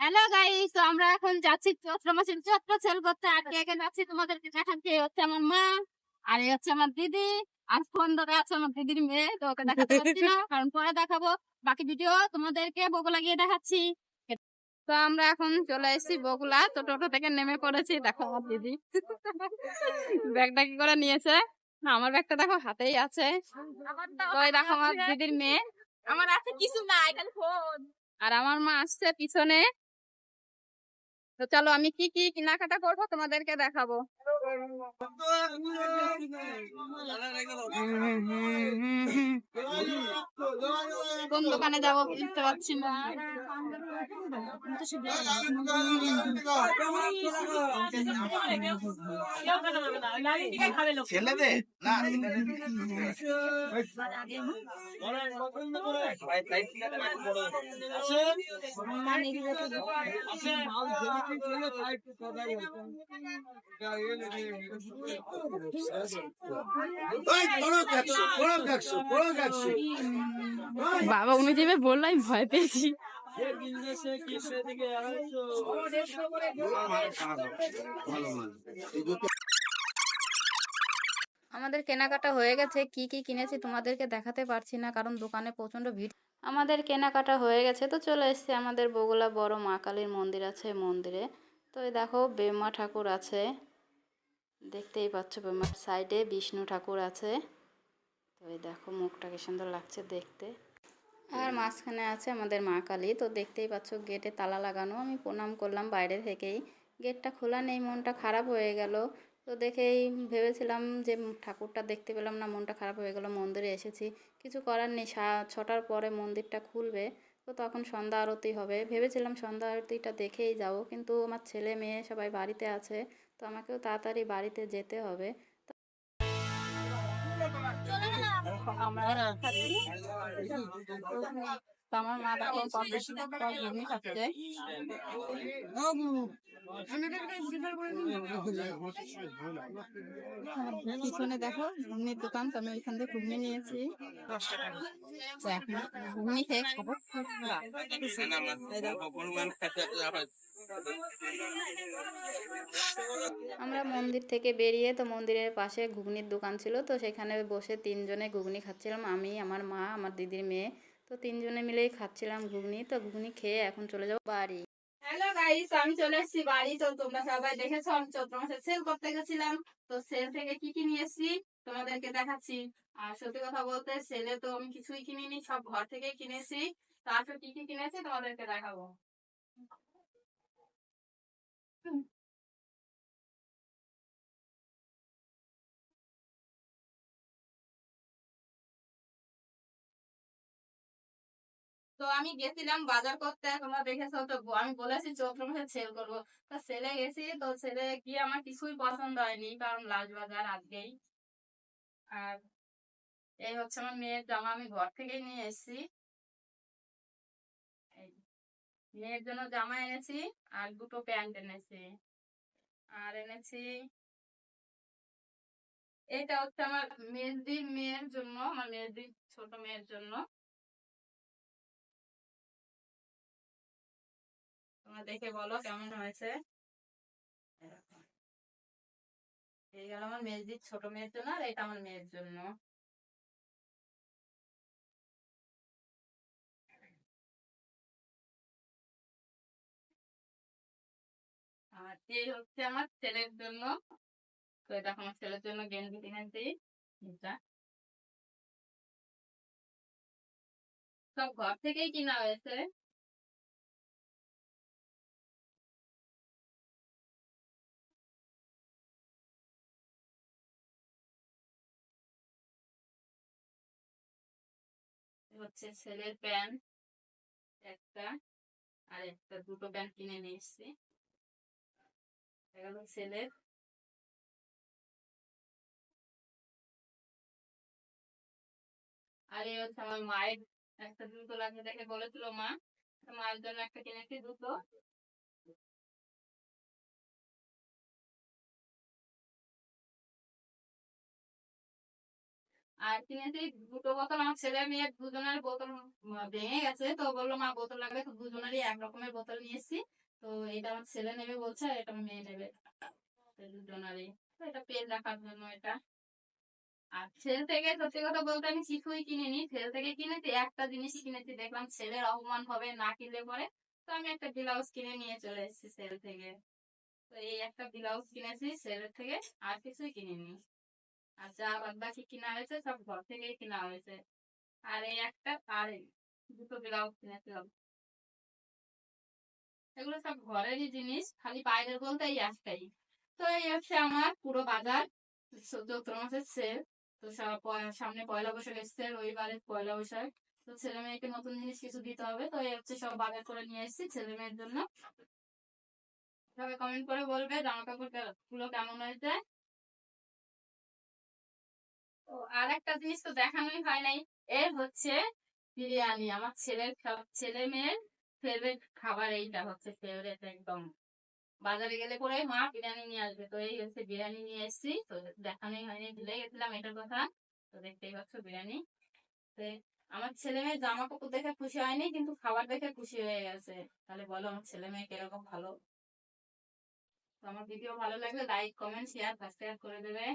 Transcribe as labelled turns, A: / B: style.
A: Hello guys তো আমরা এখন যাচ্ছি চৈত্র মাসের চৈত্র সেল করতে। আর কে কে যাচ্ছি তোমাদেরকে দেখাচ্ছি। হচ্ছে আমার মা আর এই হচ্ছে আমার দিদি আর ফোন ধরে আছে আমার দিদির মেয়ে তো ওকে দেখাতে পারছি না কারণ পরে দেখাবো। বাকি ভিডিও তোমাদেরকে বগুলা গিয়ে দেখাচ্ছি। তো আমরা এখন চলে এসেছি বগুলা। তো টোটো থেকে নেমে পড়েছি। দেখো আমার দিদি। ব্যাগটা কি করে নিয়েছে? না আমার ব্যাগটা দেখো হাতেই আছে। তো এই দেখো আমার দিদির মেয়ে।
B: আমার আছে কিছু না এখানে ফোন।
A: আর আমার মা আসছে পিছনে। তো চলো আমি কি কি কেনাকাটা করব তোমাদেরকে দেখাবো। কোন দোকানে যাব বুঝতে পারছি না।
C: ছেলেদের না
A: বাবা উনি যেভাবে বলল আমি ভয় পেয়েছি আমাদের কেনাকাটা হয়ে গেছে। কি কি কিনেছি তোমাদেরকে দেখাতে পারছি না, কারণ দোকানে প্রচণ্ড ভিড়। আমাদের কেনাকাটা হয়ে গেছে, তো চলে এসেছি আমাদের বগুলা বড় মা কালীর মন্দির আছে মন্দিরে। তো এই দেখো বেমা ঠাকুর আছে। দেখতেই পাচ্ছ বেমার সাইডে বিষ্ণু ঠাকুর আছে। তো এই দেখো, মুখটা কি সুন্দর লাগছে দেখতে। আর মাঝখানে আছে আমাদের মা কালী। তো দেখতেই পাচ্ছ গেটে তালা লাগানো। আমি প্রণাম করলাম বাইরে থেকেই। গেটটা খোলা নেই, মনটা খারাপ হয়ে গেল। তো দেখেই ভেবেছিলাম যে ঠাকুরটা দেখতে পেলাম না, মনটা খারাপ হয়ে গেল, মন্দিরে এসেছি। কিছু করার নেই ছটার পরে মন্দিরটা খুলবে। তো তখন সন্ধ্যা আরতি হবে। ভেবেছিলাম সন্ধ্যা আরতিটা দেখেই যাব, কিন্তু আমার ছেলে মেয়ে সবাই বাড়িতে আছে, তো আমাকেও তাড়াতাড়ি বাড়িতে যেতে হবে। আমরা তো আমার মা পিছনে দেখো ঘুগনির দোকান তো আমি ওইখান থেকে ঘুগনি নিয়েছি। তো ঘুগনি খেয়ে খাব আমরা মন্দির থেকে বেরিয়ে তো মন্দিরের পাশে ঘুগনির দোকান ছিল তো সেখানে বসে তিনজনে ঘুগনি খাচ্ছিলাম। আমি আমার মা আমার দিদির মেয়ে। তো তিনজনে মিলেই খাচ্ছিলাম ঘুগনি। তো ঘুগনি খেয়ে এখন চলে যাব বাড়ি। হ্যালো গাইস আমি চলে এসেছি বাড়ি। তো তোমরা সবাই দেখেছ, আমি চৈত্র মাসে সেল করতে গেছিলাম। তো সেল থেকে কি কি নিয়ে এসেছি তোমাদেরকে দেখাচ্ছি। আর সত্যি কথা বলতে সেলে তো আমি কিছুই কিনিনি, সব ঘর থেকেই কিনেছি। তারপর কি কি কিনেছি তোমাদেরকে দেখাবো। তো আমি গেছিলাম বাজার করতে, তোমরা দেখেছ তো আমি বলেছি চৈত্র মাসে সেল করব। তো সেলে গেছি, তো সেলে গিয়ে আমার কিছুই পছন্দ হয়নি, কারণ লাল বাজার আজকেই আর এই হচ্ছে আমার মেয়ের জামা, আমি ঘর থেকেই নিয়ে এসেছি। মেয়ের জন্য জামা এনেছি আর দুটো প্যান্ট এনেছি। আর এনেছি এটা হচ্ছে আমার মেহেদির মেয়ের জন্য, আমার মেহেদির ছোট মেয়ের জন্য। তোমরা দেখে বলো কেমন হয়েছে? এরকম। এই গেল আমার ছোট মেয়ের জন্য আর এটা আমার মেয়ের জন্য। আর এই হচ্ছে আমার ছেলের জন্য। তো এটা আমার ছেলের জন্য গেঞ্জি কিনেছি এটা। সব ঘর থেকেই কিনা হয়েছে। হচ্ছে ছেলের প্যান্ট একটা, আর একটা দুটো প্যান্ট কিনে ছেলের। আর এই হচ্ছে আমার মায়ের একটা জুতো লাগবে দেখে বলেছিল মা, মায়ের জন্য একটা কিনেছি দুটো আর কিনেছি দুটো বোতল, আমার ছেলে মেয়ে দুজনের বোতল ভেঙে গেছে। তো বলল, মা, বোতল লাগবে? তো দুজনেরই এক রকমের বোতল নিয়ে এসেছি। তো এটা আমার ছেলে নেবে বলছে, আর এটা মেয়ে নেবে। দুজনেরই। তো এটা পেন রাখার জন্য এটা। আর সেল থেকে, সত্যি কথা বলতে আমি কিছুই কিনিনি। সেল থেকে কিনেছি, একটা জিনিসই কিনেছি। দেখলাম ছেলের অপমান হবে, না কিনলে পরে। তো আমি একটা ব্লাউজ কিনে নিয়ে চলে এসেছি সেল থেকে। তো এই একটা ব্লাউজ কিনেছি সেল থেকে, আর কিছুই কিনিনি। যা বাদ বাকি কিনা হয়েছে, সব ঘর থেকেই কিনা হয়েছে। আর এই একটা আর দুটো ব্লাউজ কিনেছিলাম এগুলো সব ঘরেরই জিনিস, খালি বাইরের বলতে এই একটাই। তো এই হচ্ছে আমার পুরো বাজার। চৈত্র মাসের সেল তো সামনে পয়লা বৈশাখ এসছে, রবিবারে পয়লা বৈশাখ। তো ছেলে মেয়েকে নতুন জিনিস কিছু দিতে হবে। তো এই হচ্ছে সব বাজার করে নিয়ে এসেছি ছেলে মেয়ের জন্য। সবাই কমেন্ট করে বলবে জামা কাপড়গুলো কেমন হয়েছে। আর একটা জিনিস তো দেখানোই হয় নাই এর হচ্ছে বিরিয়ানি। আমার ছেলের ছেলে মেয়ের ফেভারিট খাবার এইটা হচ্ছে ফেভারিট একদম। বাজারে গেলে পরে মা বিরিয়ানি নিয়ে আসবে। তো এই হচ্ছে বিরিয়ানি নিয়ে এসেছি। তো দেখানোই হয়নি, ভুলে গেছিলাম এটার কথা। তো দেখতেই পাচ্ছ বিরিয়ানি। তো আমার ছেলে মেয়ের জামা কাপড় দেখে খুশি হয়নি, কিন্তু খাবার দেখে খুশি হয়ে গেছে। তাহলে বলো আমার ছেলে মেয়ে কীরকম ভালো? আমার ভিডিও ভালো লাগলে লাইক কমেন্ট শেয়ার সাবস্ক্রাইব করে দেবে।